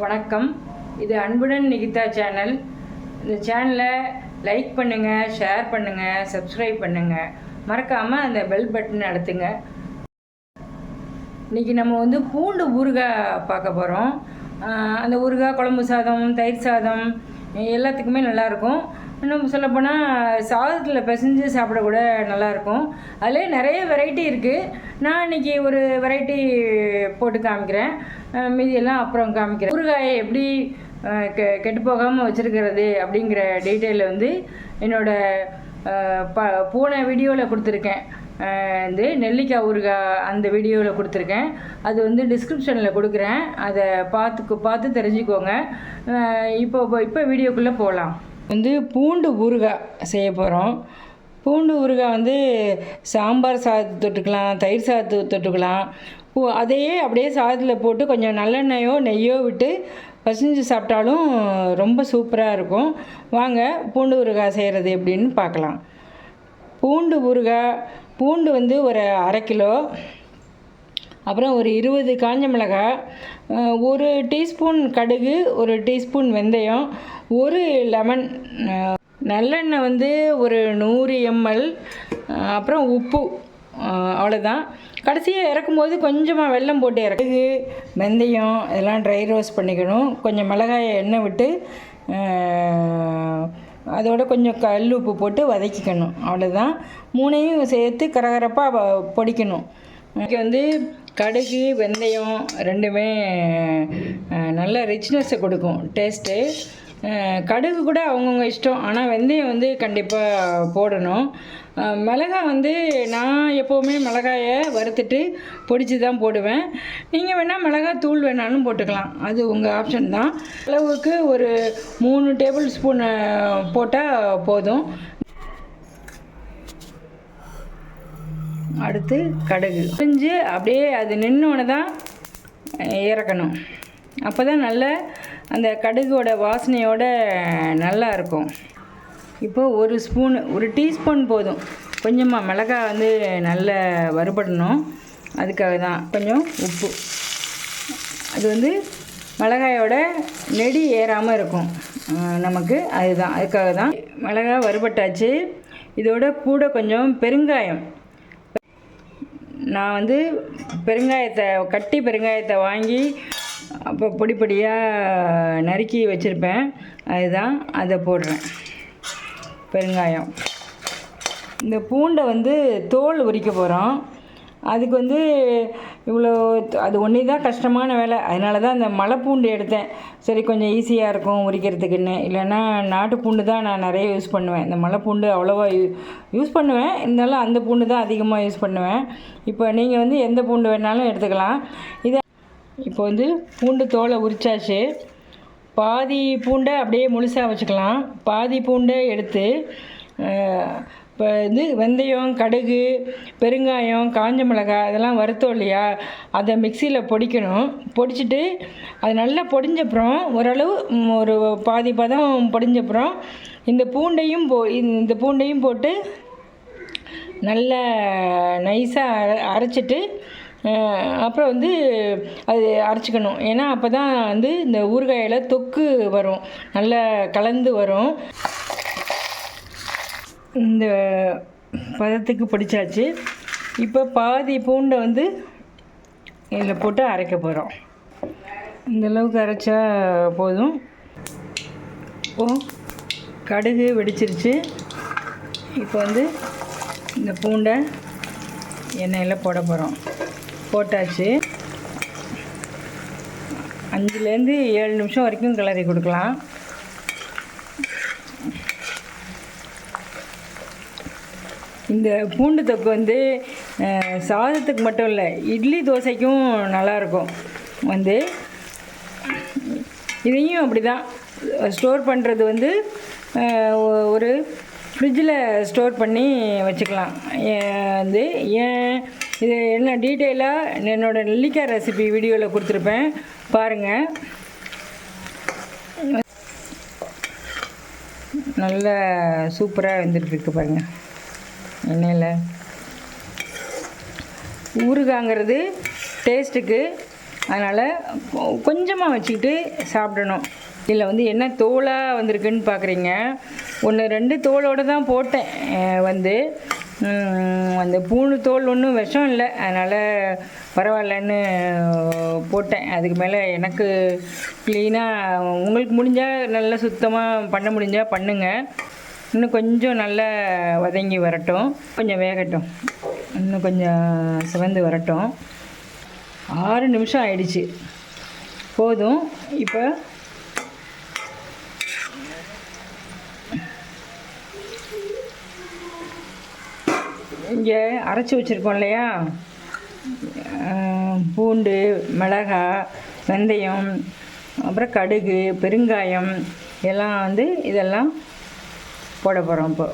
வணக்கம். இது அன்புடன் நிகிதா சேனல். இந்த சேனலை லைக் பண்ணுங்கள் ஷேர் பண்ணுங்கள் சப்ஸ்கிரைப் பண்ணுங்கள் மறக்காமல் அந்த பெல் பட்டன் அழுத்துங்க. இன்றைக்கி நம்ம வந்து பூண்டு ஊறுகாய் பார்க்க போகிறோம் அந்த ஊறுகாய் குழம்பு சாதம் தயிர் சாதம் எல்லாத்துக்குமே நல்லாயிருக்கும் இன்னும் சொல்லப்போனால் சாதத்தில் பிசைஞ்சு சாப்பிட கூட நல்லாயிருக்கும். அதிலே நிறைய வெரைட்டி இருக்குது நான் இன்றைக்கி ஒரு வெரைட்டி போட்டு காமிக்கிறேன். மீதியெல்லாம் அப்புறம் காமிக்கிறேன். ஊறுகாயை எப்படி கெ கெட்டு போகாமல் வச்சுருக்கிறது அப்படிங்கிற டீட்டெயிலில் வந்து என்னோடய ப போன வீடியோவில் கொடுத்துருக்கேன். வந்து நெல்லிக்காய் ஊறுகாய் அந்த வீடியோவில் கொடுத்துருக்கேன். அது வந்து டிஸ்கிரிப்ஷனில் கொடுக்குறேன். அதை பார்த்து பார்த்து தெரிஞ்சுக்கோங்க. இப்போ இப்போ வீடியோக்குள்ளே போகலாம். வந்து பூண்டு ஊறுகாய் செய்ய போகிறோம் பூண்டு ஊறுகாய் வந்து சாம்பார் சாதத்து தொட்டுக்கலாம் தயிர் சாதத்து தொட்டுக்கலாம். பூ அதையே அப்படியே சாதத்தில் போட்டு கொஞ்சம் நல்லெண்ணெயோ நெய்யோ விட்டு பசிஞ்சு சாப்பிட்டாலும் ரொம்ப சூப்பராக இருக்கும். வாங்க பூண்டு ஊறுகாய் செய்கிறது எப்படின்னு பார்க்கலாம். பூண்டு ஊறுகாய் பூண்டு வந்து ஒரு அரை கிலோ அப்புறம் ஒரு இருபது காஞ்ச மிளகாய் ஒரு டீஸ்பூன் கடுகு ஒரு டீஸ்பூன் வெந்தயம் ஒரு லெமன் நல்லெண்ணெய் வந்து ஒரு நூறு எம்எல் அப்புறம் உப்பு அவ்வளோதான் கடைசியாக இறக்கும்போது கொஞ்சமாக வெல்லம் போட்டு இறக்கு. வெந்தயம் இதெல்லாம் ட்ரை ரோஸ்ட் பண்ணிக்கணும். கொஞ்சம் மிளகாயை எண்ணெய் விட்டு அதோட கொஞ்சம் கல் உப்பு போட்டு வதக்கிக்கணும். அவ்வளோதான் மூணையும் சேர்த்து கரகரப்பாக பொடிக்கணும். இன்றைக்கி வந்து கடுகு வெந்தயம் ரெண்டுமே நல்ல ரிச்னஸை கொடுக்கும். டேஸ்ட்டு கடுகு கூட அவங்கவுங்க இஷ்டம். ஆனால் வெந்தயம் வந்து கண்டிப்பாக போடணும். மிளகா மிளகாய் வந்து நான் எப்போவுமே மிளகாயை வறுத்துட்டு பொடிச்சு தான் போடுவேன். நீங்கள் வேணால் மிளகாய் தூள் வேணாலும் போட்டுக்கலாம். அது உங்கள் ஆப்ஷன் தான். அளவுக்கு ஒரு மூணு டேபிள் ஸ்பூன் போட்டால் போதும். அடுத்து கடுகு. செஞ்சு அப்படியே அது நின்று தான் இறக்கணும். அப்போ தான் நல்ல அந்த கடுகோட வாசனையோட நல்லாயிருக்கும் இப்போது ஒரு ஸ்பூனு ஒரு டீஸ்பூன் போதும். கொஞ்சமாக மிளகாய் வந்து நல்ல வறுபடணும். அதுக்காக தான் கொஞ்சம் உப்பு. அது வந்து மிளகாயோட நெடி ஏறாமல் இருக்கும். நமக்கு அதுதான். அதுக்காக தான் மிளகாய் வறுபட்டாச்சு. இதோட கூட கொஞ்சம் பெருங்காயம். நான் வந்து பெருங்காயத்தை கட்டி பெருங்காயத்தை வாங்கி அப்போ பொடி பொடியாக நறுக்கி வச்சுருப்பேன். அதுதான் அதை போடுறேன். பெருங்காயம். இந்த பூண்டை வந்து தோல் உரிக்க போகிறோம் அதுக்கு வந்து இவ்வளோ அது ஒன்றே தான் கஷ்டமான வேலை. அதனால தான் அந்த மலை பூண்டு எடுத்தேன். சரி கொஞ்சம் ஈஸியாக இருக்கும் உரிக்கிறதுக்குன்னு. இல்லைன்னா நாட்டு பூண்டு தான் நான் நிறைய யூஸ் பண்ணுவேன். இந்த மலை பூண்டு அவ்வளோவா யூ யூஸ் பண்ணுவேன். இருந்தாலும் அந்த பூண்டு தான் அதிகமாக யூஸ் பண்ணுவேன். இப்போ நீங்கள் வந்து எந்த பூண்டு வேணாலும் எடுத்துக்கலாம். இதை இப்போ வந்து பூண்டு தோலை உரிச்சாச்சு. பாதி பூண்டை அப்படியே முழுசாக வச்சுக்கலாம். பாதி பூண்டை எடுத்து இப்போ வந்து வெந்தயம் கடுகு பெருங்காயம் காஞ்ச மிளகாய் இதெல்லாம் வறுத்தோம் இல்லையா? அதை மிக்சியில் பொடிக்கணும். பொடிச்சிட்டு அது நல்லா பொடிஞ்சப்புறம் ஓரளவு ஒரு பாதி பதம் பொடிஞ்சப்புறம் இந்த பூண்டையும் போ இந்த பூண்டையும் போட்டு நல்ல நைஸாக அரைச்சிட்டு அப்புறம் வந்து அது அரைச்சிக்கணும். ஏன்னா அப்போ தான் வந்து இந்த ஊறுகாயில் தொக்கு வரும். நல்லா கலந்து வரும். இந்த பதத்துக்கு பிடிச்சாச்சு. இப்போ பாதி பூண்டை வந்து இதில் போட்டு அரைக்க போகிறோம் இந்த அளவுக்கு அரைச்சா போதும். ஓ கடுகு வெடிச்சிருச்சு. இப்போ வந்து இந்த பூண்டை எண்ணெயில் போட போகிறோம் போட்டாச்சு. அஞ்சுலேருந்து ஏழு நிமிஷம் வரைக்கும் கிளறி கொடுக்கலாம். இந்த பூண்டு தொக்கு வந்து சாதத்துக்கு மட்டும் இல்லை இட்லி தோசைக்கும் நல்லாயிருக்கும். வந்து இதையும் அப்படி தான் ஸ்டோர் பண்ணுறது வந்து ஒரு ஃப்ரிட்ஜில் ஸ்டோர் பண்ணி வச்சுக்கலாம். வந்து ஏன் இது என்ன டீட்டெயிலாக என்னோட நெல்லிக்காய் ரெசிபி வீடியோவில் கொடுத்துருப்பேன். பாருங்கள் நல்ல சூப்பராக வெந்துட்டுருக்கு பாருங்கள் எண்ணெயில். ஊறுகாங்கிறது டேஸ்ட்டுக்கு அதனால் கொஞ்சமாக வச்சுக்கிட்டு சாப்பிடணும். இதில் வந்து என்ன தோலாக வந்திருக்குன்னு பார்க்குறீங்க ஒன்று ரெண்டு தோலோடு தான் போட்டேன் வந்து. அந்த பூணு தோல் ஒன்றும் விஷம் இல்லை. அதனால் பரவாயில்லன்னு போட்டேன். அதுக்கு மேலே எனக்கு க்ளீனாக உங்களுக்கு முடிஞ்சால் நல்லா சுத்தமாக பண்ண முடிஞ்சால் பண்ணுங்கள் இன்னும் கொஞ்சம் நல்லா வதங்கி வரட்டும். கொஞ்சம் வேகட்டும். இன்னும் கொஞ்சம் சிவந்து வரட்டும். ஆறு நிமிஷம் ஆயிடுச்சு. போதும். இப்போ இங்கே அரைச்சி வச்சுருக்கோம் இல்லையா? பூண்டு மிளகாய் வெந்தயம் அப்புறம் கடுகு பெருங்காயம் எல்லாம் வந்து இதெல்லாம் போட போகிறோம் இப்போ.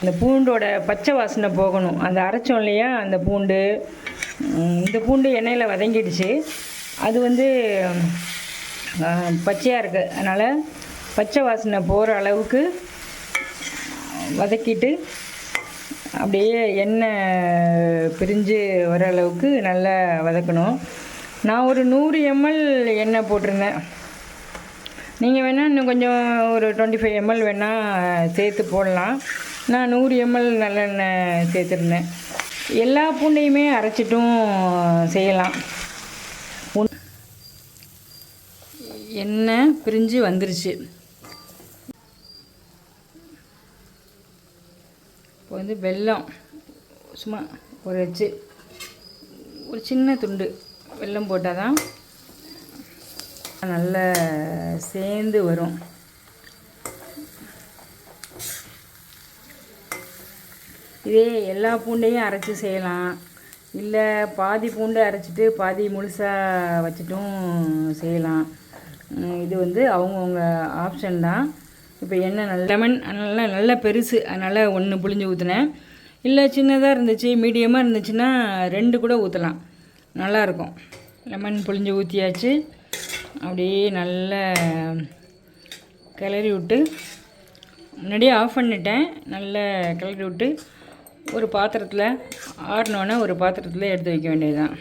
இந்த பூண்டோட பச்சை வாசனை போகணும். அந்த அரைச்சோம் இல்லையா? அந்த பூண்டு. இந்த பூண்டு எண்ணெயில் வதங்கிடுச்சு. அது வந்து பச்சையாக இருக்குது அதனால் பச்சை வாசனை போகிற அளவுக்கு வதக்கிட்டு அப்படியே எண்ணெய் பிரிஞ்சு வர அளவுக்கு நல்லா வதக்கணும். நான் ஒரு நூறு எம்எல் எண்ணெய் போட்டிருந்தேன். நீங்கள் வேணால் இன்னும் கொஞ்சம் ஒரு டுவெண்ட்டி ஃபைவ் எம்எல் வேணால் சேர்த்து போடலாம். நான் நூறு எம்எல் நல்லெண்ணெய் சேர்த்துருந்தேன். எல்லா பூண்டையுமே அரைச்சிட்டும் செய்யலாம். எண்ணெய் பிரிஞ்சு வந்துருச்சு. வந்து வெல்லம் சும்மா ஒரு வச்சு ஒரு சின்ன துண்டு வெல்லம் போட்டால் தான் நல்லா சேர்ந்து வரும். இதே எல்லா பூண்டையும் அரைச்சி செய்யலாம். இல்லை பாதி பூண்டு அரைச்சிட்டு பாதி முழுசாக வச்சுட்டும் செய்யலாம். இது வந்து அவங்கவுங்க ஆப்ஷன் தான். இப்போ எண்ணெய் நல்ல லெமன் நல்லா நல்லா பெருசு. அதனால் ஒன்று புளிஞ்சு ஊற்றினேன் இல்லை சின்னதாக இருந்துச்சு மீடியமாக இருந்துச்சுன்னா ரெண்டு கூட ஊற்றலாம் நல்லாயிருக்கும் லெமன் புளிஞ்சு ஊற்றியாச்சு அப்படியே நல்லா கிளறி விட்டு முன்னாடியே ஆஃப் பண்ணிட்டேன். நல்லா கிளறி விட்டு ஒரு பாத்திரத்தில் ஆறினோன்னே ஒரு பாத்திரத்தில் எடுத்து வைக்க வேண்டியது தான்